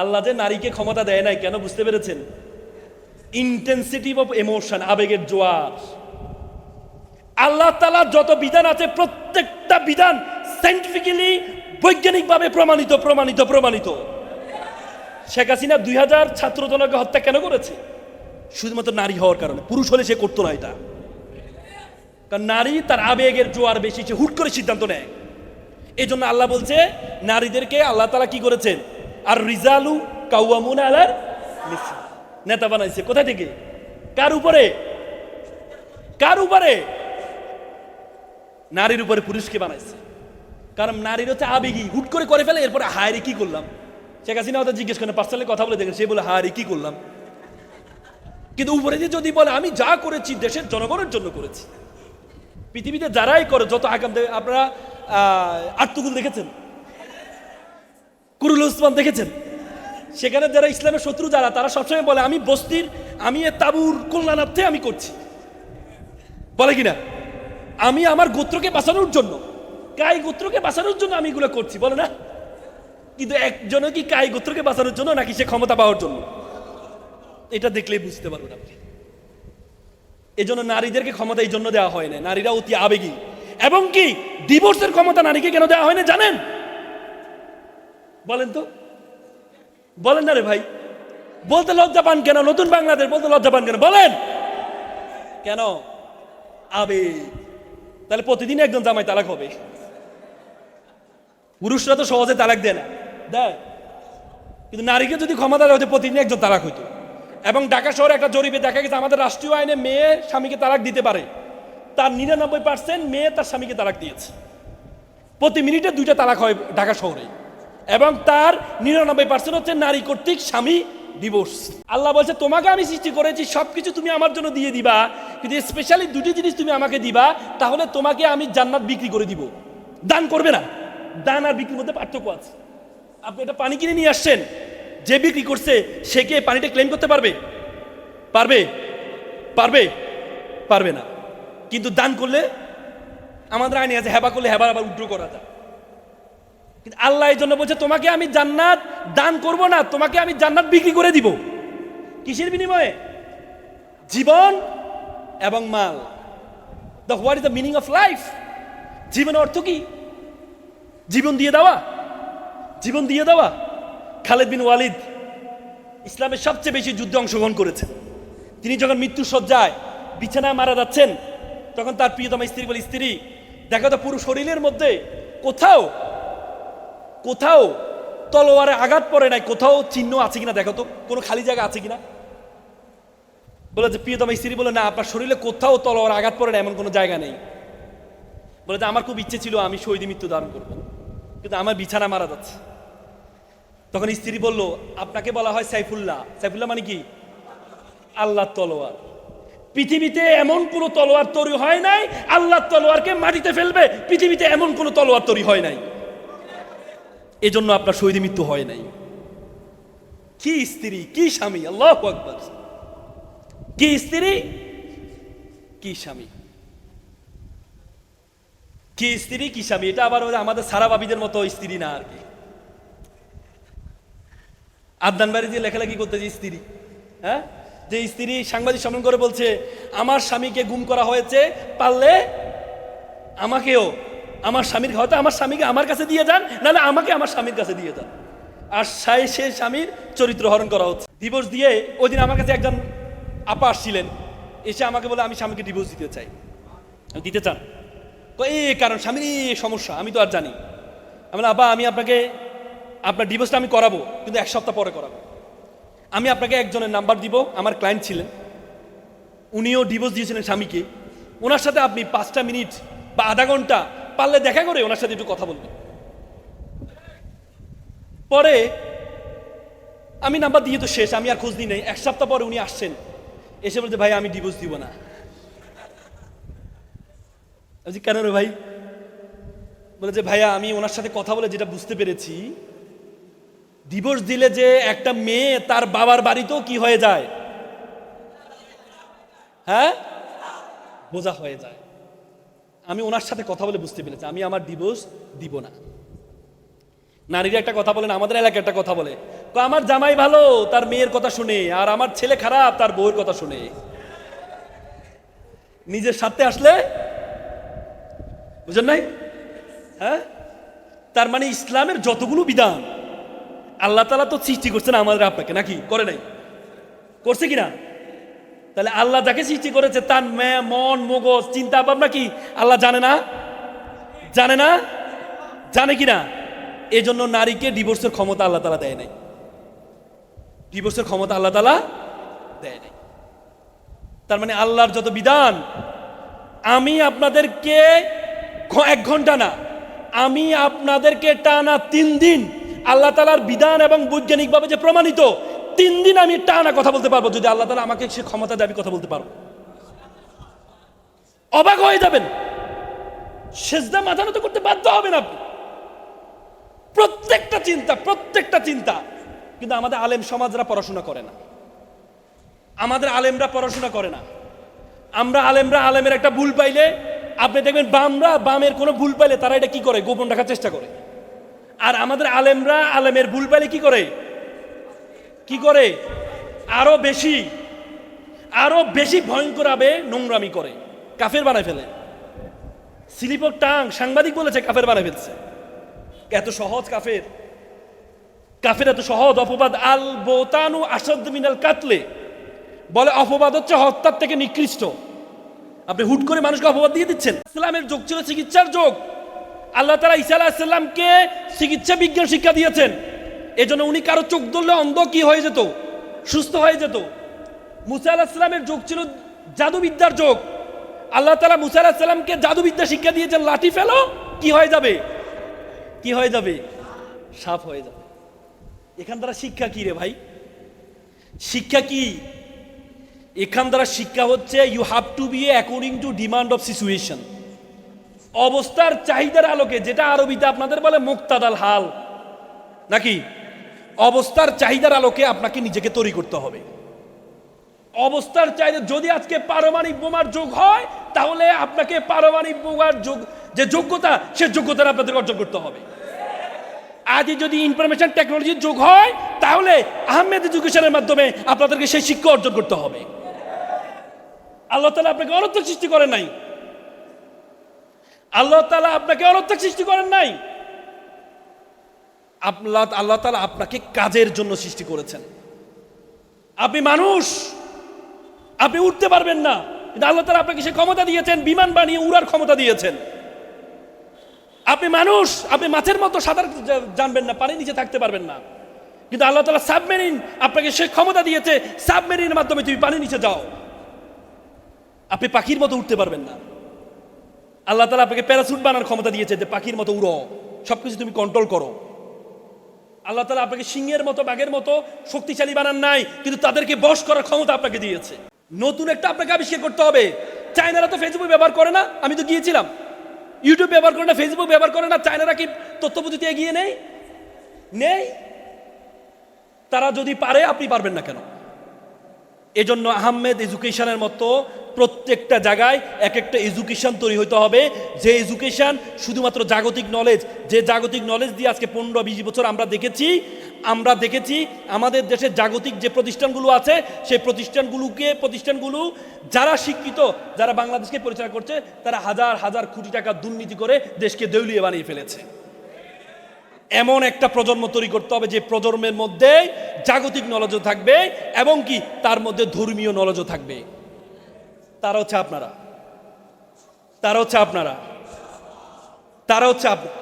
আল্লাহ যে নারীকে ক্ষমতা দেয় নাই, কেন বুঝতে পেরেছেন? ইন্টেন্সিটিভ অফ এমোশন আবেগের জোয়ার। আল্লাহ তালার যত বিধান আছে, প্রত্যেকটা বিধান সাইন্টিফিক্যালি বৈজ্ঞানিকভাবে প্রমাণিত প্রমাণিত প্রমাণিত। শেখ হাসিনা দুই হাজার ছাত্র ছাত্রজনকে হত্যা কেন করেছে? শুধুমাত্র নারী হওয়ার কারণে। পুরুষ হলে সে করতো না এটা। কারণ নারী তার আবেগের জোয়ার বেশি, সে হুট করে সিদ্ধান্ত নেয়। এই জন্য আল্লাহ বলছে, নারীদেরকে আল্লাহ তালা কি করেছেন? আর রিজালু কাউয়ামুন আলার নেতা বানাইছে। কোথা থেকে? কার উপরে? কার উপরে? নারীর উপরে পুরুষকে বানাইছে। কারণ নারীর হচ্ছে আবেগী। হুট করে করে ফেলে এরপরে হায়রে কি করলাম? শেখ হাসিনা হয়তো জিজ্ঞেস করেন পার্সোনালি কথা বলে দেখেন সে বলে হায়রে কি করলাম? কিন্তু উপরে দিয়ে যদি বলে আমি যা করেছি দেশের জনগণের জন্য করেছি। পৃথিবীতে যারাই করে যত আগাম আপনারা আহ, আর্তুগুল দেখেছেন? কুরুল উসমান দেখেছেন? সেখানে যারা ইসলামের শত্রু যারা, তারা সবসময় বলে, আমি বস্তির, আমি এ তাবুর কল্যাণার্থে আমি করছি। বলে কিনা? আমি আমার গোত্রকে বাঁচানোর জন্য, কাই গোত্রকে বাঁচানোর জন্য আমি এগুলো করছি। বলে না? কিন্তু একজনও কি কাই গোত্রকে বাঁচানোর জন্য, নাকি সে ক্ষমতা পাওয়ার জন্য? এটা দেখলেই বুঝতে পারবেন আপনি। এই জন্য নারীদেরকে ক্ষমতা এই জন্য দেওয়া হয় না। নারীরা অতি আবেগী। এবং কি ডিভোর্সের ক্ষমতা নারীকে কেন দেওয়া হয় না, জানেন? বলেন তো। বলেন না রে ভাই। বলতে লজ্জা পান কেন? নতুন বাংলাদেশ বলতে লজ্জা পান কেন? বলেন। কেন? আবেগ। তাহলে প্রতিদিন একজন জামাই তালাক হবে। পুরুষরা তো সহজে তালাক দেয় না। দেয়। কিন্তু নারীকে যদি ক্ষমতা দেওয়া হতো, প্রতিদিন একজন তালাক হইতো। এবং ঢাকা শহরে একটা জরিপে দেখা গেছে, আমাদের রাষ্ট্রীয় আইনে মেয়ে স্বামীকে তালাক দিতে পারে। তার নিরানব্বই পার্সেন্ট মেয়ে তার স্বামীকে তালাক দিয়েছে। প্রতি মিনিটে দুইটা তালাক হয় ঢাকা শহরে। এবং তার নিরানব্বই পার্সেন্ট হচ্ছে নারী কর্তৃক স্বামী ডিভোর্স আল্লাহ বলছে, তোমাকে আমি সৃষ্টি করেছি সব কিছু তুমি আমার জন্য দিয়ে দিবা। কিন্তু স্পেশালি দুটি জিনিস তুমি আমাকে দিবা, তাহলে তোমাকে আমি জান্নাত বিক্রি করে দিব। দান করবে না। দান আর বিক্রির মধ্যে পার্থক্য আছে। আপনি এটা পানি কিনে নিয়ে আসছেন, যে বিক্রি করছে, সে কি পানিটা ক্লেম করতে পারবে? পারবে? পারবে? পারবে না। কিন্তু দান করলে আমাদের আইনে আছে, হেবা করলে হেবার আবার উড্র করা যায়। কিন্তু আল্লাহ এই জন্য বলছে, তোমাকে আমি জান্নাত দান করব না, তোমাকে আমি জান্নাত বিক্রি করে দিব। কিসের বিনিময়ে? জীবন এবং মাল। The what is the meaning of life জীবনের অর্থ কি? জীবন দিয়ে দেওয়া। জীবন দিয়ে দেওয়া। খালেদ বিন ওয়ালিদ ইসলামের সবচেয়ে বেশি যুদ্ধে অংশগ্রহণ করেছেন। তিনি যখন মৃত্যু সজ্জায় বিছানায় মারা যাচ্ছেন, তখন তার প্রিয়তম স্ত্রী বলে, স্ত্রী, দেখো তো পুরো শরীরের মধ্যে কোথাও কোথাও তলোয়ারে আঘাত পড়ে নাই, কোথাও চিহ্ন আছে কিনা দেখো তো, কোনো খালি জায়গা আছে কিনা? বলে যে, প্রিয়তম স্ত্রী বলে, না, আপনার শরীরে কোথাও তলোয়ার আঘাত পড়ে না এমন কোনো জায়গা নেই। বলে যে, আমার খুব ইচ্ছে ছিল, আমি শহীদ মৃত্যু ধারণ করব। কিন্তু আমার বিছানা মারা যাচ্ছে। তখন স্ত্রী বলল, আপনাকে বলা হয় সাইফুল্লাহ। সাইফুল্লাহ মানে কি? আল্লাহ তলোয়ার। পৃথিবীতে এমন কোনো তলোয়ার তৈরি হয় নাই, আল্লাহ তলোয়ারকে মাটিতে ফেলবে, পৃথিবীতে এমন কোনো তলোয়ার তৈরি হয় নাই। এজন্য আপনার শহীদ মৃত্যু হয় নাই। কি স্ত্রী, কি স্বামী? আল্লাহ আকবর। কি স্ত্রী? কি স্বামী? কি স্ত্রী, কি স্বামী? এটা আবার আমাদের সারা বাবিদের মতো স্ত্রী না আর কি। আবদান বাড়ি দিয়ে লেখালেখি করতেছে স্ত্রী হ্যাঁ? যে স্ত্রী সাংবাদিক সম্মেলন করে বলছে, আমার স্বামীকে গুম করা হয়েছে পারলে আমাকেও আমার স্বামীর হয়তো আমার স্বামীকে আমার কাছে দিয়ে যান, নাহলে আমাকে আমার স্বামীর কাছে দিয়ে যান। আর সাই সে স্বামীর চরিত্র হরণ করা হচ্ছে। ডিভোর্স দিয়ে ওই দিন আমার কাছে একজন আপা আসছিলেন। এসে আমাকে বলে, আমি স্বামীকে ডিভোর্স দিতে চাই। দিতে চান। তো এই কারণ স্বামীর এই সমস্যা, আমি তো আর জানি। আমি আপা, আমি আপনাকে, আপনার ডিভোর্সটা আমি করাবো, কিন্তু এক সপ্তাহ পরে করাবো। আমি আপনাকে একজনের নাম্বার দিব, আমার ক্লায়েন্ট ছিলেন। উনিও ডিভোর্স দিয়েছিলেন স্বামীকে। ওনার সাথে আপনি পাঁচটা মিনিট বা আধা ঘণ্টা পারলে দেখা করে ওনার সাথে একটু কথা বলবেন পরে আমি নাম্বার দিয়ে তো শেষ আমি আর খোঁজ নিই নাই। এক সপ্তাহ পরে উনি আসছেন। এসে বলতে ভাই আমি ডিভোর্স দিব না। বলছি, কেন রে ভাই? বলে যে ভাইয়া আমি ওনার সাথে কথা বলে যেটা বুঝতে পেরেছি ডিভোর্স দিলে যে একটা মেয়ে তার বাবার বাড়িতেও কি হয়ে যায়? হ্যাঁ? বোঝা হয়ে যায়। আমি ওনার সাথে কথা বলে বুঝতে পেরেছি। আমি আমার ডিভোর্স দিব না। নারীরা একটা কথা বলেন আমাদের এলাকায় একটা কথা বলে। আমার জামাই ভালো, তার মেয়ের কথা শুনে, আর আমার ছেলে খারাপ, তার বউয়ের কথা শুনে। নিজের সাথে আসলে? বুঝেন নাই? হ্যাঁ? তার মানে ইসলামের যতগুলো বিধান, আল্লাহ তালা তো সৃষ্টি করছেন আমাদের আপনাকে, নাকি? করে নাই? করছে কিনা? তাহলে আল্লাহ যাকে সৃষ্টি করেছে তার মে- মন, মগজ, চিন্তা, ভাবনা কি? আল্লাহ জানে না? জানে না? জানে কি না? এই জন্য নারীকে ডিভোর্সের ক্ষমতা আল্লাহ তালা দেয় নাই। ডিভোর্সের ক্ষমতা আল্লাহ তালা দেয় নাই। তার মানে আল্লাহর যত বিধান, আমি আপনাদেরকে এক ঘণ্টা না, আমি আপনাদেরকে টানা তিন দিন আল্লাহ তালার বিধান এবং বৈজ্ঞানিকভাবে যে প্রমাণিত তিন দিন আমি টানা কথা বলতে পারব, যদি আল্লাহ তালা আমাকে সে ক্ষমতা দেয়, আমি কথা বলতে পারব। অবাক হয়ে যাবেন। সেজদা মাথা নত করতে বাধ্য হবেন আপনি। প্রত্যেকটা চিন্তা প্রত্যেকটা চিন্তা। কিন্তু আমাদের আলেম সমাজরা পড়াশোনা করে না। আমাদের আলেমরা পড়াশোনা করে না। আমরা আলেমরা আলেমের একটা ভুল পাইলে, আপনি দেখবেন বামরা বামের কোনো ভুল পাইলে তারা এটা কি করে? গোপন রাখার চেষ্টা করে। আর আমাদের আলেমরা আলেমের ভুল পাইলে কি করে? কি করে? আরও বেশি আরও বেশি ভয়ঙ্কর ভাবে নোংরামি করে। কাফের বানায় ফেলে। স্লিপ অফ টাং, সাংবাদিক বলেছে কাফের বানায় ফেলছে। এত সহজ কাফের। কাফের এত সহজ অপবাদ। আল বোতানু আসাদ মিনাল কাতলে। বলে অপবাদ হচ্ছে হত্যার থেকে নিকৃষ্ট। আপনি হুট করে মানুষকে অপবাদ দিয়ে দিচ্ছেন। ইসলামের যোগ ছিল চিকিৎসার যোগ। আল্লাহ তালা ঈসা আলাহিসাল্লামকে চিকিৎসা বিজ্ঞান শিক্ষা দিয়েছেন। এজন্য উনি কারও চোখ ধরলে অন্ধ কি হয়ে যেত? সুস্থ হয়ে যেত? মুসা আলাহিসাল্লামের যোগ ছিল জাদুবিদ্যার যোগ। আল্লাহ তালা মুসা আলাহিসাল্লামকে জাদুবিদ্যা শিক্ষা দিয়েছেন, লাঠি ফেলো, কি হয়ে যাবে? কি হয়ে যাবে? সাপ হয়ে যাবে। এখান দ্বারা শিক্ষা কি রে ভাই? শিক্ষা কি? এখান দ্বারা শিক্ষা হচ্ছে you have to be according to demand of situation অবস্থার চাহিদার আলোকে, যেটা আরবিতে আপনাদের বলে মুক্তাদাল হাল। নাকি? অবস্থার চাহিদার আলোকে আপনাকে নিজেকে তৈরি করতে হবে। অবস্থার চাহিদা যদি আজকে পারমাণবিক বোমার যোগ হয়, তাহলে আপনাকে পারমাণবিক বোমার যোগ, যে যোগ্যতা, সে যোগ্যতা আপনাদের অর্জন করতে হবে। আজ যদি ইনফরমেশন টেকনোলজির যোগ হয়, তাহলে আহমেদ এডুকেশনের মাধ্যমে আপনাদেরকে সেই শিক্ষা অর্জন করতে হবে। আল্লাহ তালা আপনাকে অনর্থক সৃষ্টি করেন নাই। আল্লাহ তালা আপনাকে অনর্থক সৃষ্টি করেন নাই। আল্লাহ আল্লাহ তালা আপনাকে কাজের জন্য সৃষ্টি করেছেন। আপনি মানুষ, আপনি উঠতে পারবেন না, কিন্তু আল্লাহ তালা আপনাকে সে ক্ষমতা দিয়েছেন, বিমান বানিয়ে উড়ার ক্ষমতা দিয়েছেন। আপনি মানুষ, আপনি মাছের মতো সাঁতার জানবেন না, পানির নিচে থাকতে পারবেন না। কিন্তু আল্লাহ তালা সাবমেরিন আপনাকে সে ক্ষমতা দিয়েছে, সাবমেরিনের মাধ্যমে তুমি পানির নিচে যাও। আপনি পাখির মতো উঠতে পারবেন না। আল্লাহ তালা আপনাকে প্যারাসুট বানার ক্ষমতা দিয়েছে যে পাখির মতো উড়ো। সবকিছু তুমি কন্ট্রোল করো। আল্লাহ তালা আপনাকে সিংহের মতো, বাঘের মতো শক্তিশালী বানান নাই, কিন্তু তাদেরকে বশ করার ক্ষমতা আপনাকে দিয়েছে। নতুন একটা আপনাকে আবিষ্কার করতে হবে। চায়নারা তো ফেসবুক ব্যবহার করে না, আমি তো গিয়েছিলাম। ইউটিউব ব্যবহার করে না ফেসবুক ব্যবহার করে না, চায়নারা কি তথ্য প্রযুক্তি এগিয়ে নেই? নেই? তারা যদি পারে, আপনি পারবেন না কেন? এজন্য আহমেদ এডুকেশনের মতো প্রত্যেকটা জায়গায় এক একটা এডুকেশন তৈরি হতে হবে। যে এডুকেশন শুধুমাত্র জাগতিক নলেজ যে জাগতিক নলেজ দিয়ে আজকে পনেরো বিশ বছর আমরা দেখেছি আমরা দেখেছি আমাদের দেশের জাগতিক যে প্রতিষ্ঠানগুলো আছে, সেই প্রতিষ্ঠানগুলোকে, প্রতিষ্ঠানগুলো যারা শিক্ষিত, যারা বাংলাদেশকে পরিচালনা করছে, তারা হাজার হাজার কোটি টাকা দুর্নীতি করে দেশকে দেউলিয়ে বানিয়ে ফেলেছে। এমন একটা প্রজন্ম তৈরি করতে হবে যে প্রজন্মের মধ্যে জাগতিক নলেজও থাকবে এবং কি? তার মধ্যে ধর্মীয় নলেজও থাকবে। তারা হচ্ছে আপনারা। তারা হচ্ছে আপনারা। তারা হচ্ছে আপনারা